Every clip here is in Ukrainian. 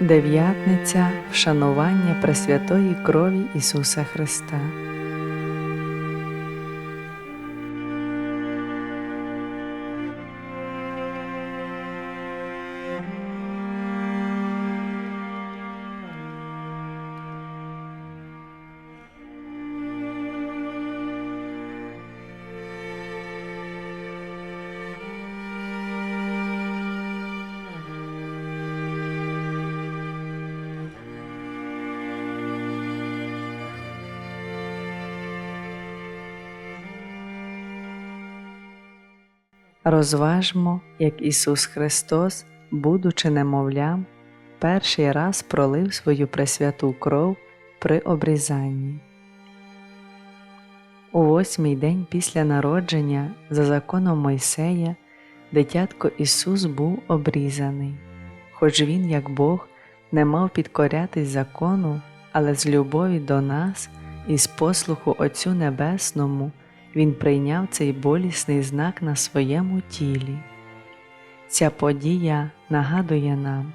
Дев'ятниця вшанування Пресвятої крові Ісуса Христа. Розважмо, як Ісус Христос, будучи немовлям, перший раз пролив свою пресвяту кров при обрізанні. У восьмий день після народження, за законом Мойсея, дитятко Ісус був обрізаний, хоч Він, як Бог, не мав підкорятись закону, але з любові до нас і з послуху Отцю Небесному. Він прийняв цей болісний знак на своєму тілі. Ця подія нагадує нам,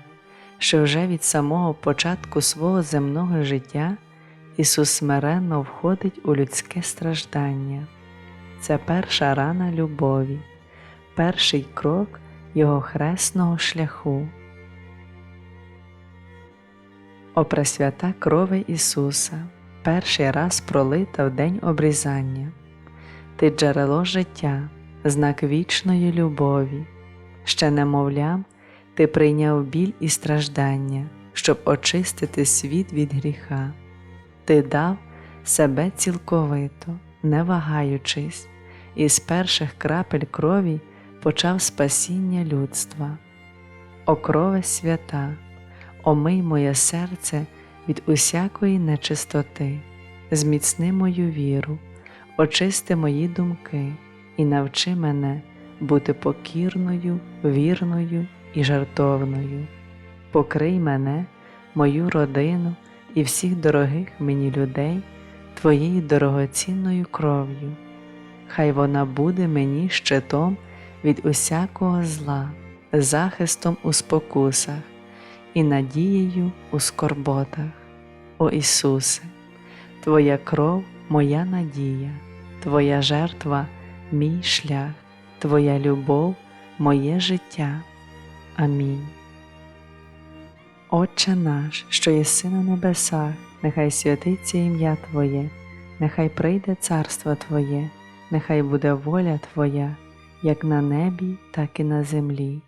що вже від самого початку свого земного життя Ісус смиренно входить у людське страждання. Це перша рана любові, перший крок Його хресного шляху. О Пресвята крови Ісуса, перший раз пролита в день обрізання. Ти джерело життя, знак вічної любові, ще немовлям ти прийняв біль і страждання, щоб очистити світ від гріха, ти дав себе цілковито, не вагаючись, і з перших крапель крові почав спасіння людства. О крове свята, омий моє серце від усякої нечистоти, зміцни мою віру очисти мої думки і навчи мене бути покірною, вірною і жартовною. Покрий мене, мою родину і всіх дорогих мені людей Твоєю дорогоцінною кров'ю. Хай вона буде мені щитом від усякого зла, захистом у спокусах і надією у скорботах. О Ісусе, Твоя кров моя надія. Твоя жертва мій шлях, Твоя любов, моє життя. Амінь. Отче наш, що єси на небесах, нехай святиться ім'я Твоє, нехай прийде царство Твоє, нехай буде воля Твоя, як на небі, так і на землі.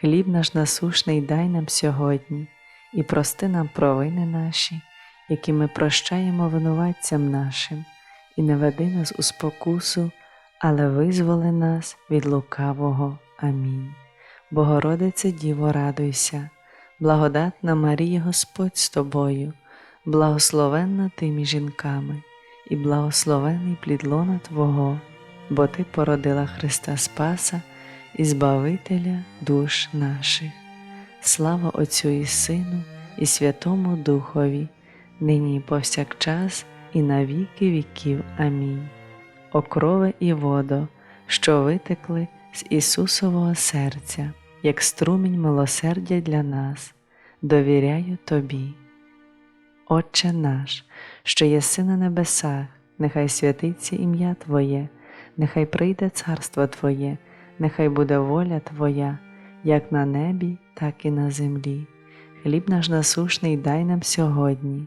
Хліб наш насушний дай нам сьогодні і прости нам провини наші, які ми прощаємо винуватцям нашим і не веди нас у спокусу, але визволи нас від лукавого. Амінь. Богородице Діво, радуйся, благодатна Марія Господь з тобою, благословенна ти між жінками, і благословений плід лона Твого, бо Ти породила Христа Спаса і Збавителя душ наших. Слава Отцю і Сину, і Святому Духові, нині і повсякчас і на віки віків. Амінь. Окрове і водо, що витекли з Ісусового серця, як струмінь милосердя для нас, довіряю Тобі. Отче наш, що єси на небесах, нехай святиться ім'я Твоє, нехай прийде царство Твоє, нехай буде воля Твоя, як на небі, так і на землі. Хліб наш насушний дай нам сьогодні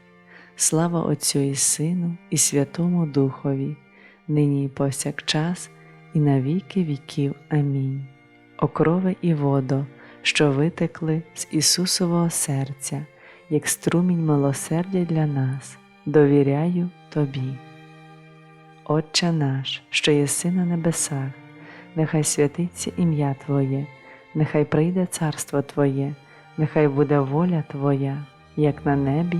Слава Отцю і Сину, і Святому Духові, нині і повсякчас, і на віки віків. Амінь. Окрове і водо, що витекли з Ісусового серця, як струмінь милосердя для нас, довіряю Тобі. Отче наш, що єси на небесах, нехай святиться ім'я Твоє, нехай прийде царство Твоє, нехай буде воля Твоя, як на небі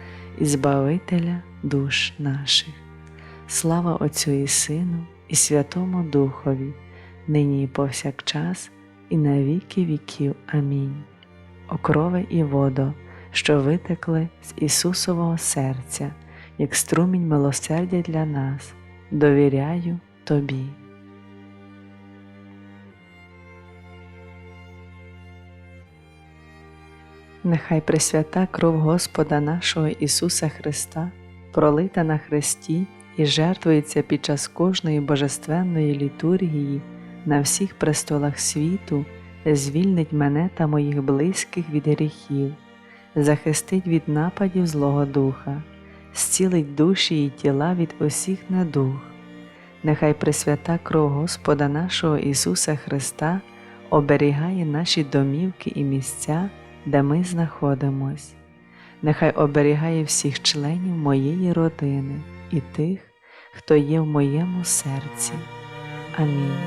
і Збавителя душ наших. Слава Отцю і Сину, і Святому Духові, нині і повсякчас, і на віки віків. Амінь. Окрови і водо, що витекли з Ісусового серця, як струмінь милосердя для нас, довіряю Тобі. Нехай пресвята кров Господа нашого Ісуса Христа, пролита на Христі і жертвується під час кожної божественної літургії на всіх престолах світу, звільнить мене та моїх близьких від гріхів, захистить від нападів Злого Духа, зцілить душі і тіла від усіх недуг. Нехай пресвята кров Господа нашого Ісуса Христа оберігає наші домівки і місця, де ми знаходимось. Нехай оберігає всіх членів моєї родини і тих, хто є в моєму серці. Амінь.